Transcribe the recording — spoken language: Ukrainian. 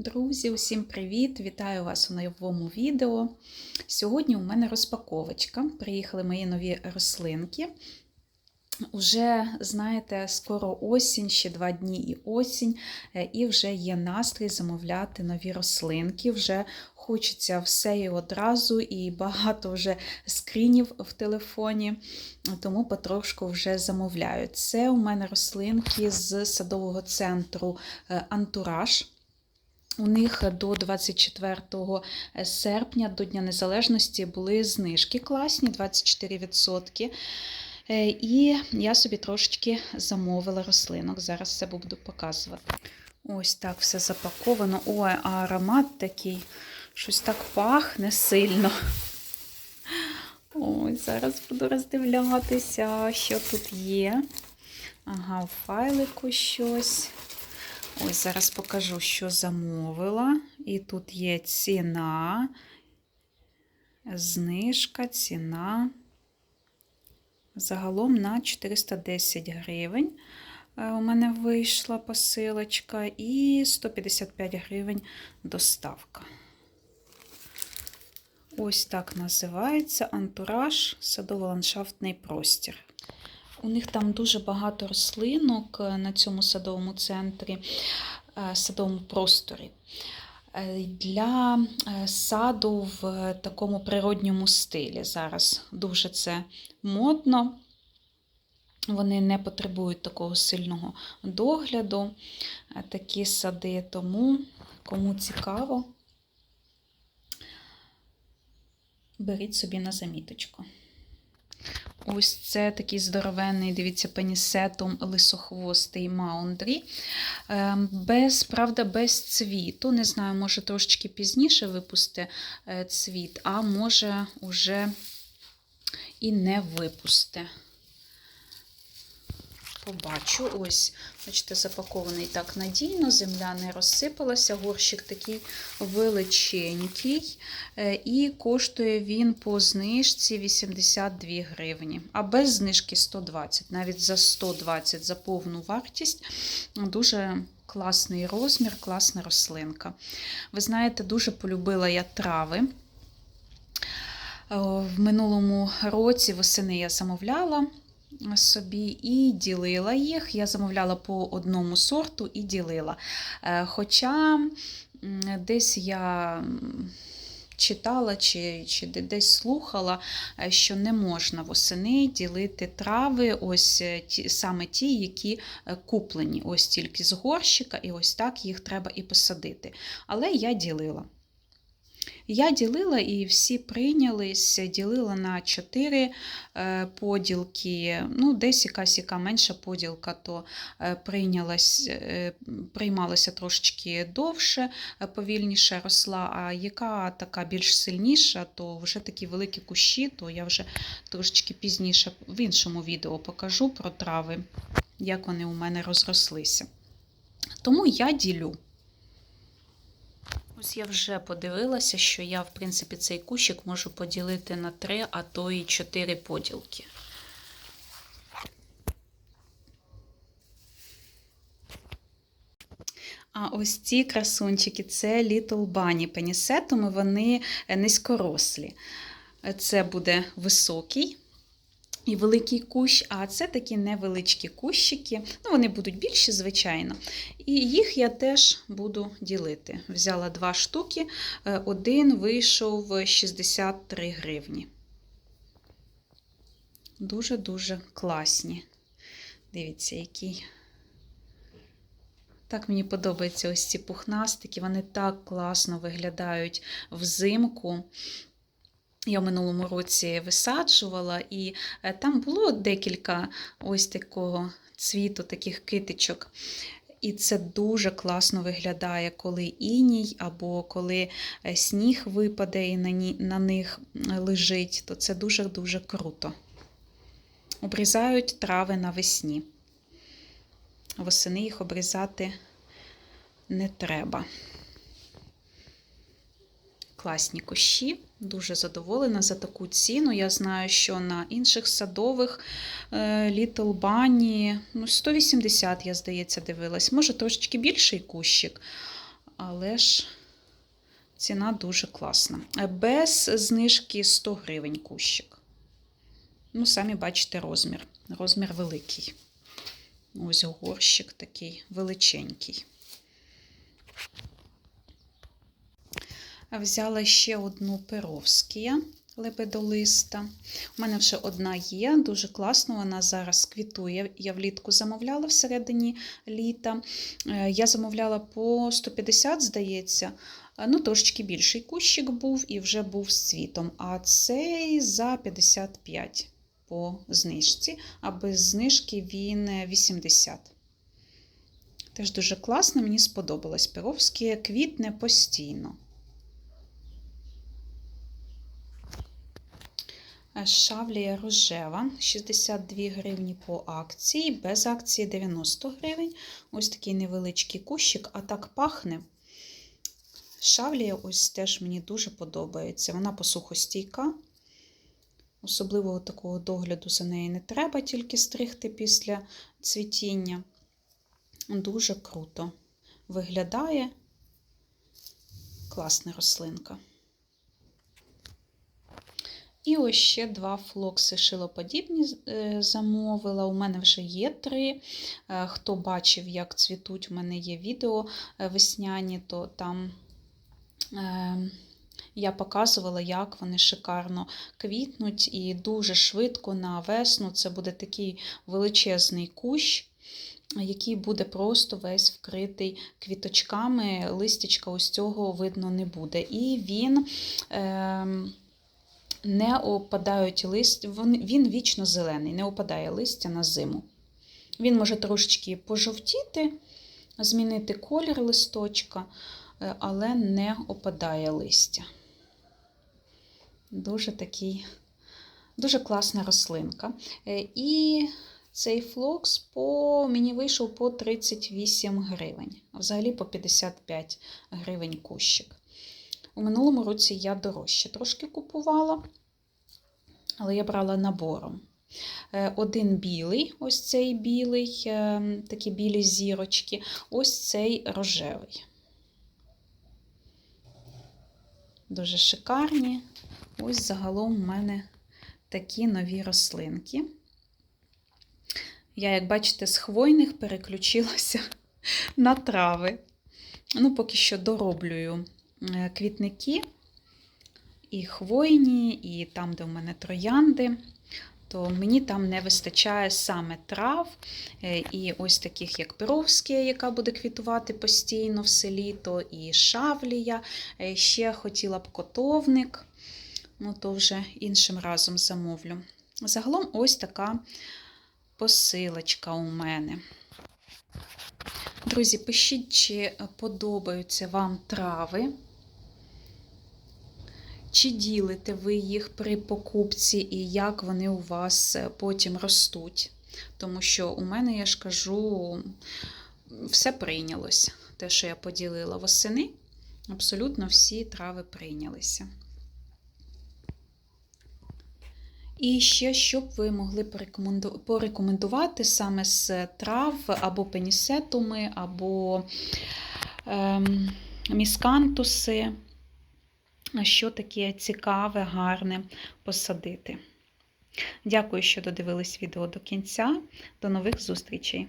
Друзі, усім привіт! Вітаю вас у новому відео. Сьогодні у мене розпаковочка. Приїхали мої нові рослинки. Уже, знаєте, скоро осінь, ще два дні і осінь, е, і вже є настрій замовляти нові рослинки. Вже хочеться все і одразу, і багато вже скрінів в телефоні, тому потрошку вже замовляю. Це у мене рослинки з садового центру е, Антураж. У них до 24 серпня, до Дня Незалежності, були знижки класні, 24%. Е, І я собі трошечки замовила рослинок. Зараз все буду показувати. Ось так все запаковано. Ой, а аромат такий, щось так пахне сильно. Ой, зараз буду роздивлятися, що тут є. Ага, у файлику щось. Ось зараз покажу, що замовила. І тут є ціна, знижка, ціна. Загалом на 410 гривень е, у мене вийшла посилочка і 155 гривень доставка. Ось так називається антураж садово-ландшафтний простір. У них там дуже багато рослинок е, на цьому садовому центрі, е, садовому просторі. Е, Для саду в такому природньому стилі. Зараз дуже це модно. Вони не потребують такого сильного догляду, такі сади, тому кому цікаво, беріть собі на заміточку. Ось це такий здоровенний, дивіться, пенісетум лисохвостий маундрі. Без, правда, без цвіту. Не знаю, може трошечки пізніше випусти цвіт, а може уже і не випусти. Побачу, ось, бачите, запакований так надійно, земля не розсипалася, горщик такий величенький, і коштує він по знижці 82 гривні, а без знижки 120, навіть за 120 за повну вартість. Дуже класний розмір, класна рослинка. Ви знаєте, дуже полюбила я трави. В минулому році восени я замовляла собі і ділила їх. Я замовляла по одному сорту і ділила. Хоча десь я читала чи чи десь слухала, що не можна восени ділити трави, ось ті, саме ті, які куплені, ось тільки з горщика, і ось так їх треба і посадити. Але я ділила. Я ділила і всі прийнялись, ділила на 4 поділки, ну, десь якась яка менша поділка, то прийнялась, приймалася трошечки довше, повільніше росла, а яка така більш сильніша, то вже такі великі кущі, то я вже трошечки пізніше в іншому відео покажу про трави, як вони у мене розрослися. Тому я ділю. Ось я вже подивилася, що я, в принципі, цей кущик можу поділити на три, а то і чотири поділки. А ось ці красунчики це Little Bunny пенісетуми, вони низькорослі. Це буде високий і великий кущ, а це такі невеличкі кущики. Ну, Вони будуть більші, звичайно. І їх я теж буду ділити. Взяла два штуки, один вийшов 63 гривні. Дуже-дуже класні. Дивіться, який. Так мені подобаються ось ці пухнастики, вони так класно виглядають взимку. Я в минулому році висаджувала, і там було декілька ось такого цвіту, таких китичок. І це дуже класно виглядає, коли іній, або коли сніг випаде і на них лежить, то це дуже-дуже круто. Обрізають трави навесні. Восени їх обрізати не треба. Класні кущі. Дуже задоволена за таку ціну. Я знаю, що на інших садових Little Bunny, ну, 180, я, здається, дивилась. Може, трошечки більший кущик. але ж ціна дуже класна. Е, Без знижки 100 гривень кущик. Ну, самі бачите розмір. Розмір великий. Ось горщик такий величенький. Взяла ще одну перовськія лебедолиста. У мене вже одна є, дуже класно. Вона зараз квітує. Я влітку замовляла всередині літа. Е, Я замовляла по 150, здається. Е, Ну, трошечки більший кущик був і вже був з цвітом. А цей за 55 по знижці, а без знижки він е, 80. Теж дуже класно, мені сподобалось. Перовське квітне постійно. Шавлія рожева 62 гривні по акції, без акції 90 гривень. Ось такий невеличкий кущик, а так пахне. Шавлія ось теж мені дуже подобається. Вона посухостійка. Особливого такого догляду за нею не треба, тільки стригти після цвітіння. Дуже круто виглядає. Класна рослинка. І ось ще два флокси шилоподібні е, замовила. У мене вже є три. Е, Хто бачив, як цвітуть, у мене є відео е, весняні, то там я показувала, як вони шикарно квітнуть і дуже швидко на весну це буде такий величезний кущ. Який буде просто весь вкритий квіточками, листячка ось цього видно не буде. І він е, не опадають лист, він, він вічно зелений, не опадає листя на зиму. Він може трошечки пожовтіти, змінити колір листочка, е, але не опадає листя. Дуже такий, дуже класна рослинка. Е, І цей флокс по, мені вийшов по 38 гривень, взагалі по 55 гривень кущик. У минулому році я дорожче трошки купувала, але я брала набором. Е, Один білий, ось цей білий, е, такі білі зірочки, ось цей рожевий. Дуже шикарні. Ось загалом у мене такі нові рослинки. Я, як бачите, з хвойних переключилася на трави. Ну, поки що дороблюю квітники і хвойні, і там, де в мене троянди, то мені там не вистачає саме трав, е, і ось таких, як Перовське, яка буде квітувати постійно все літо, і шавлія. Е, Ще хотіла б котовник, ну то вже іншим разом замовлю. Загалом ось така посилочка у мене. Друзі, пишіть, чи подобаються вам трави. Чи ділите ви їх при покупці і як вони у вас потім ростуть? Тому що у мене, я ж кажу, все прийнялось. Те, що я поділила восени, абсолютно всі трави прийнялися. І ще, що б ви могли порекомендувати саме з трав або пенісетуми, або ем, міскантуси, що таке цікаве, гарне посадити. Дякую, що додивились відео до кінця. До нових зустрічей!